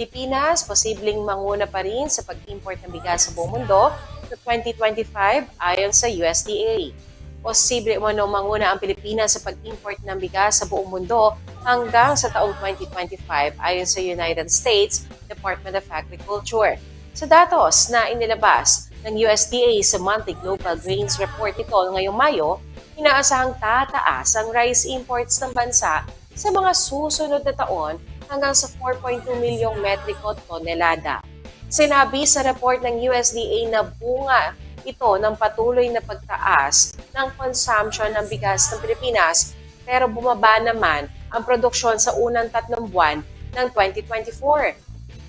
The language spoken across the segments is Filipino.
Pilipinas posibleng manguna pa rin sa pag-import ng bigas sa buong mundo sa 2025 ayon sa USDA. Posible umano manguna ang Pilipinas sa pag-import ng bigas sa buong mundo hanggang sa taong 2025 ayon sa United States Department of Agriculture. Sa datos na inilabas ng USDA sa monthly Global Grains Report ito ngayong Mayo, inaasahang tataas ang rice imports ng bansa sa mga susunod na taon hanggang sa 4.2 milyong metriko tonelada. Sinabi sa report ng USDA na bunga ito ng patuloy na pagtaas ng consumption ng bigas ng Pilipinas pero bumaba naman ang produksyon sa unang tatlong buwan ng 2024.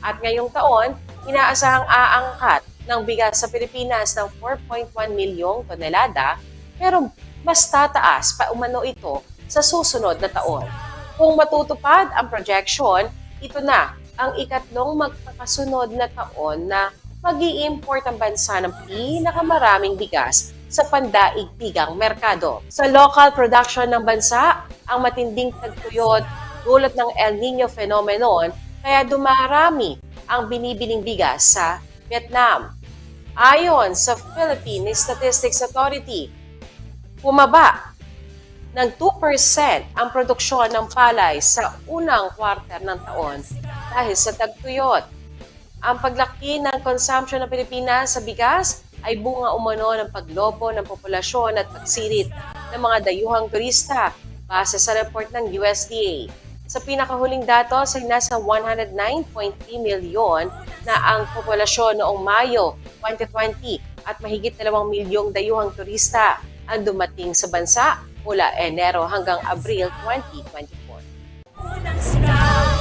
At ngayong taon, inaasahang aangkat ng bigas sa Pilipinas ng 4.1 milyong tonelada pero mas tataas pa umano ito sa susunod na taon. Kung matutupad ang projection, ito na ang ikatlong magkakasunod na taon na mag import ang bansa ng pinakamaraming bigas sa pandaigdigang merkado. Sa local production ng bansa, ang matinding tagtuyot dulot ng El Nino phenomenon kaya dumarami ang binibiling bigas sa Vietnam. Ayon sa Philippine Statistics Authority, bumaba ng 2% ang produksyon ng palay sa unang quarter ng taon dahil sa tagtuyot. Ang paglaki ng consumption ng Pilipinas sa bigas ay bunga umano ng paglobo ng populasyon at pagsirit ng mga dayuhang turista base sa report ng USDA. Sa pinakahuling datos ay nasa 109.3 milyon na ang populasyon noong Mayo 2020 at mahigit 2 milyong dayuhang turista ang dumating sa bansa mula Enero hanggang Abril 2024.